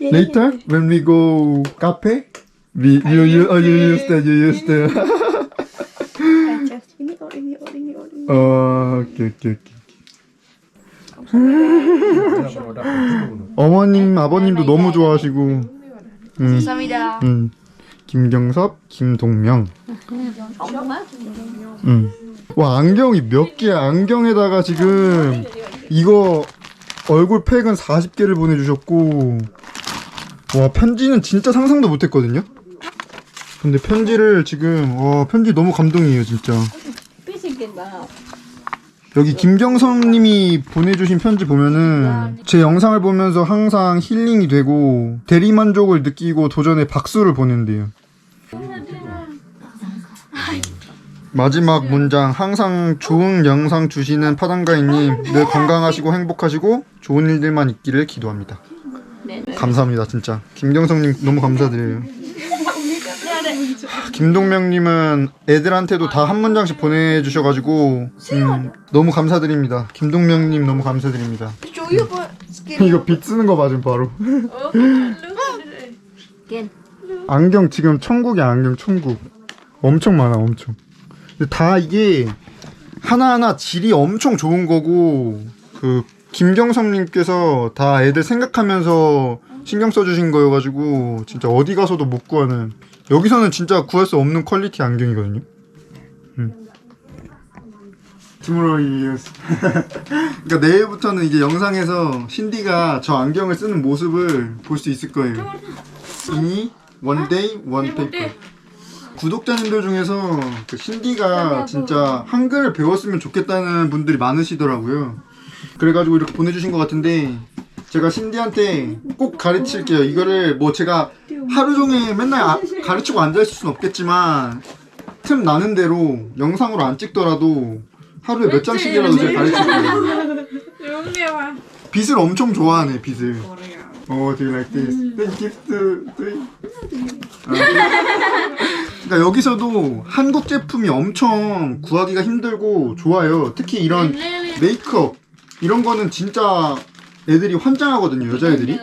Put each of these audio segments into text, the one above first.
Later, when we go cafe, we you you oh you use that you use that. I just ini or ini or ini or ini. 어, 오케이 오케이 오케이. 어머님 아버님도 너무 좋아하시고. 음, 감사합니다. 음. 김경섭, 김동명. 음. 와 안경이 몇 개야? 안경에다가 지금 이거 얼굴 팩은 40개를 보내주셨고 와 편지는 진짜 상상도 못했거든요. 근데 편지를 지금 와 편지 너무 감동이에요 진짜. 여기 김경섭님이 보내주신 편지 보면은 제 영상을 보면서 항상 힐링이 되고 대리만족을 느끼고 도전에 박수를 보낸대요. 마지막 문장 항상 좋은 영상 주시는 파단가이님 늘 건강하시고 행복하시고 좋은 일들만 있기를 기도합니다. 감사합니다 진짜 김경성님 너무 감사드려요. 김동명님은 애들한테도 다 한 문장씩 보내주셔가지고 음, 너무 감사드립니다. 김동명님 너무 감사드립니다. 이거 빗 쓰는 거 맞음 바로. 안경 지금 천국이야 안경 천국. 엄청 많아 엄청. 근데 다 이게 하나하나 질이 엄청 좋은 거고 그 김경섭님께서 다 애들 생각하면서 신경 써주신 거여가지고 진짜 어디 가서도 못 구하는 여기서는 진짜 구할 수 없는 퀄리티 안경이거든요. 음. Tomorrow is 그러니까 내일부터는 이제 영상에서 신디가 저 안경을 쓰는 모습을 볼 수 있을 거예요. 이니 one day one paper. 구독자님들 중에서 그 신디가 진짜 한글을 배웠으면 좋겠다는 분들이 많으시더라고요. 그래가지고 이렇게 보내주신 것 같은데 제가 신디한테 꼭 가르칠게요. 이거를 뭐 제가 하루 종일 맨날 아- 가르치고 앉아 있을 순 없겠지만 틈 나는 대로 영상으로 안 찍더라도 하루에 몇 장씩이라도 제가 가르칠게요. 빛을 엄청 좋아하네 빛을. 어, do you like this? Then to you. 아. 그러니까 여기서도 한국 제품이 엄청 구하기가 힘들고 좋아요. 특히 이런 메이크업 이런 거는 진짜 애들이 환장하거든요 여자애들이.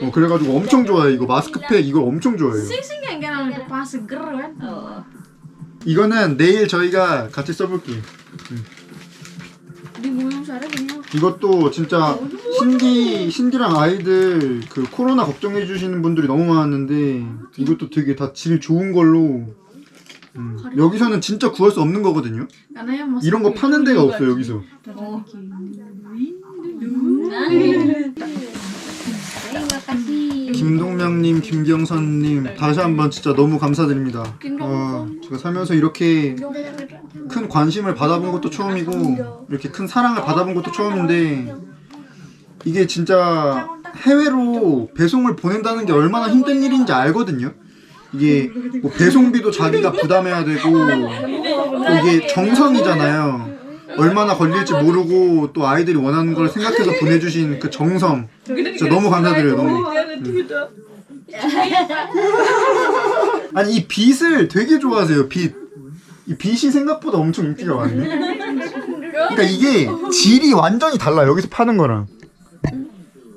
어, 그래가지고 엄청 좋아해 이거 마스크팩 이걸 엄청 좋아해요. 이거는 내일 저희가 같이 써볼게요. Di gulung suara gini. 이것도 진짜 신디 신디랑 아이들 그 코로나 걱정해 주시는 분들이 너무 많았는데 이것도 되게 다 질 좋은 걸로 음, 여기서는 진짜 구할 수 없는 거거든요. Masuk 이런 거 파는 데가 없어 여기서. 김동명님, 김경선님 다시 한번 진짜 너무 감사드립니다. 어, 제가 살면서 이렇게 큰 관심을 받아본 것도 처음이고 이렇게 큰 사랑을 받아본 것도 처음인데 이게 진짜 해외로 배송을 보낸다는 게 얼마나 힘든 일인지 알거든요. 이게 뭐 배송비도 자기가 부담해야 되고 또 이게 정성이잖아요. 얼마나 걸릴지 모르고 또 아이들이 원하는 걸 생각해서 보내주신 그 정성 진짜 너무 감사드려요. 너무. 음. 아니 이 빛을 되게 좋아하세요. 빛. 이 빛이 생각보다 엄청 인기가 많네. 그러니까 이게 질이 완전히 달라. 여기서 파는 거랑.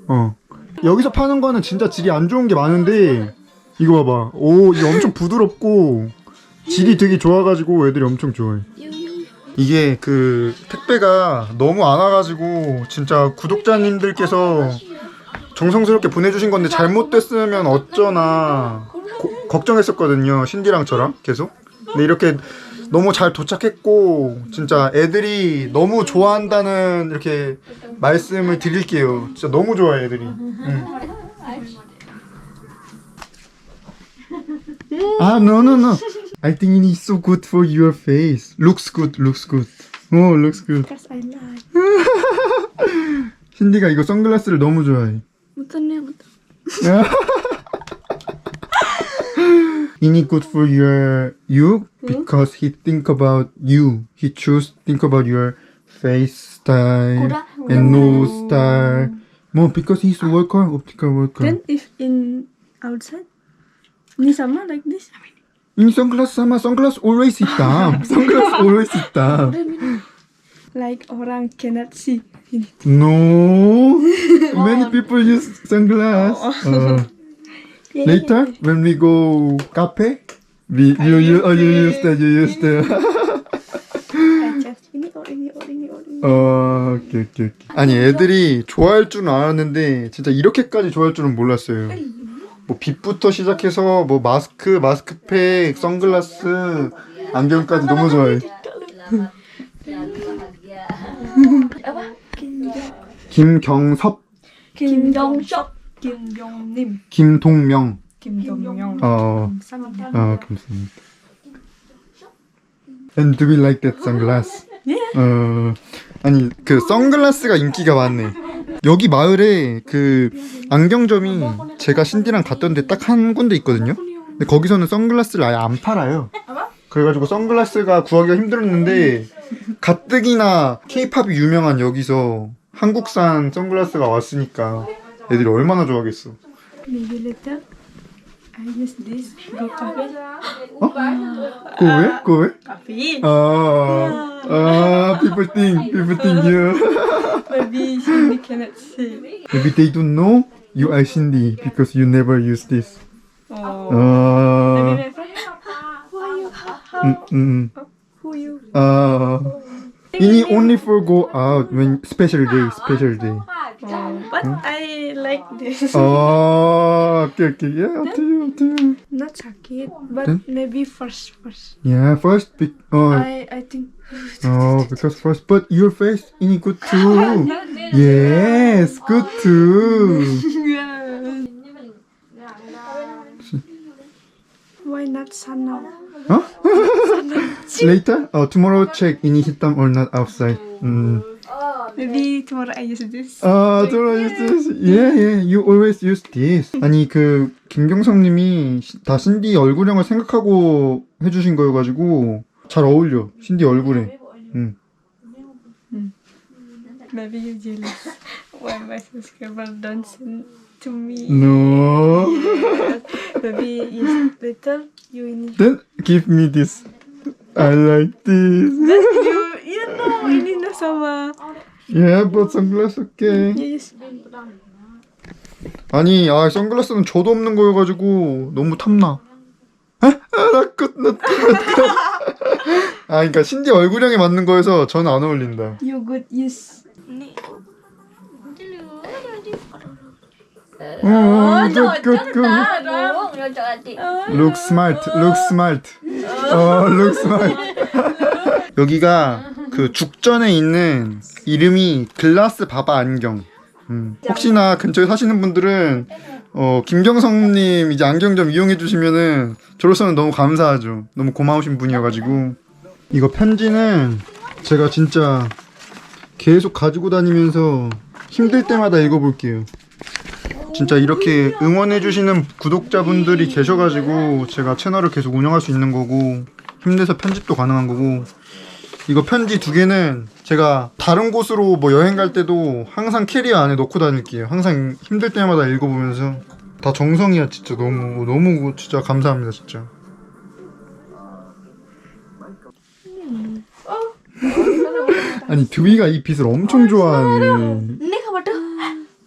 어. 여기서 파는 거는 진짜 질이 안 좋은 게 많은데 이거 봐봐. 오, 이게 엄청 부드럽고 질이 되게 좋아가지고 애들이 엄청 좋아해. 이게 그 택배가 너무 안 와가지고 진짜 구독자님들께서 정성스럽게 보내주신 건데 잘못됐으면 어쩌나 고- 걱정했었거든요. 신디랑 저랑 계속. 근데 이렇게 너무 잘 도착했고 진짜 애들이 너무 좋아한다는 이렇게 말씀을 드릴게요. 진짜 너무 좋아해 애들이. 응. 아, no, no, no. I think it is so good for your face. Looks good, looks good. Oh, looks good. Because I like. 신디가 이거 선글라스를 너무 좋아해. Bukan ya, betul. It is good for your you because he think about you. He choose think about your face style Kuda- and nose style. No, because he's worker, optical worker. Then if in outside, sama like this. 이 선글라스 sama 선글라스 always 있다. 선글라스 always 있다. Like orang cannot see. No, many people use sunglass. 어. Later, when we go cafe, we you you oh you used to you. I just ini or ini or ini or ini. 어, 오케이 오케이 오케이. 아니 애들이 좋아할 줄은 알았는데 진짜 이렇게까지 좋아할 줄은 몰랐어요. 뭐 빛부터 시작해서 뭐 마스크, 마스크팩, 선글라스, 안경까지 너무 좋아해. 김경섭, Jong Nim, 김동명. Yong. 어, 감사합니다. 어 감사합니다. And do we like that sunglass? 어, 아니 그 선글라스가 인기가 많네. 여기 마을에 그 안경점이 제가 신디랑 갔던 데 딱 한 군데 있거든요. 근데 거기서는 선글라스를 아예 안 팔아요. 그래가지고 선글라스가 구하기가 힘들었는데 가뜩이나 케이팝이 유명한 여기서 한국산 선글라스가 왔으니까 애들이 얼마나 좋아하겠어. Maybe later I use this go cafe. 그 왜? 그 왜? 아, 아, people think, people think you. Maybe Cindy cannot see. Maybe they don't know you are Cindy because you never use this. Oh. Uh, Who are you? How, mm, mm, mm. who are you? Ah. uh, it only for go out when special day, special day. Oh, I like this. 아, okay, okay, yeah, up to you, up to you. Not sakit, but Then? maybe first first. Yeah, first, be, oh, I I think. oh, because first, but your face ini good too. Yes, good too. Why not sun now? Huh? Later? Oh, tomorrow check ini hitam or not outside. Mm. Maybe tomorrow I use this. 아, tomorrow use this. Yeah, yeah. You always use this. 아니 그 김경섭님이 시- 다 신디 얼굴형을 생각하고 해주신 거여가지고 잘 어울려. 신디 얼굴에. 음. Maybe you jealous. Why my subscriber don't send to me? No. Maybe you later you in. Then give me this. I like this. you you know ini na sama. Yeah, but sunglass okay. Yes. 아니, 아 선글라스는 저도 없는 거여가지고 너무 탐나. 아, 아, 나 끝, 나 끝, 나 끝. 아, 그러니까 신디 얼굴형에 맞는 거여서 저는 안 어울린다. You good use. 어, good, good, good. Look smart, look smart. 어, look smart. 여기가 그 죽전에 있는 이름이 글라스 바바 안경. 음, 혹시나 근처에 사시는 분들은 어, 김경성님 이제 안경점 이용해 주시면은 저로서는 너무 감사하죠. 너무 고마우신 분이어가지고 이거 편지는 제가 진짜 계속 가지고 다니면서 힘들 때마다 읽어볼게요. 진짜 이렇게 응원해주시는 구독자분들이 계셔가지고 제가 채널을 계속 운영할 수 있는 거고 힘내서 편집도 가능한 거고 이거 편지 두 개는 제가 다른 곳으로 뭐 여행 갈 때도 항상 캐리어 안에 넣고 다닐게요. 항상 힘들 때마다 읽어보면서 다 정성이야 진짜 너무 너무 진짜 감사합니다 진짜. 아니 드위가 이 빛을 엄청 좋아하네.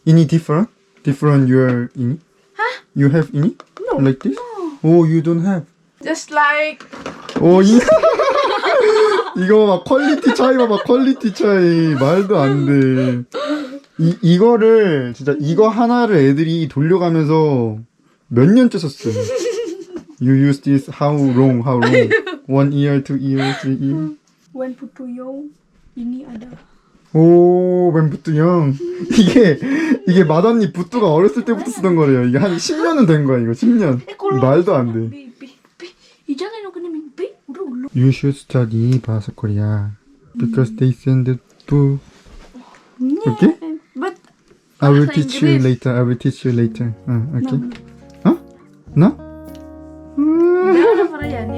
Ini different? Different your ini? You have ini? No. Like this? Oh, you don't have. Just like 오, 이 이거 막 퀄리티 차이 봐봐, 퀄리티 차이. 말도 안 돼. 이, 이거를, 진짜 이거 하나를 애들이 돌려가면서 몇 년째 썼어요. You use this how long, how long? One year, two year, three year? when putu yo ini ada. 오, 맨부뚜 형. 이게, 이게 마담니 부뚜가 어렸을 때부터 쓰던 거래요. 이게 한 10년은 된 거야, 이거. 10년. 말도 안 돼. You should study Bahasa Korea because they send it to. Okay? But I will teach you later. I will teach you later. Uh, okay? Huh? No? Ada perayaan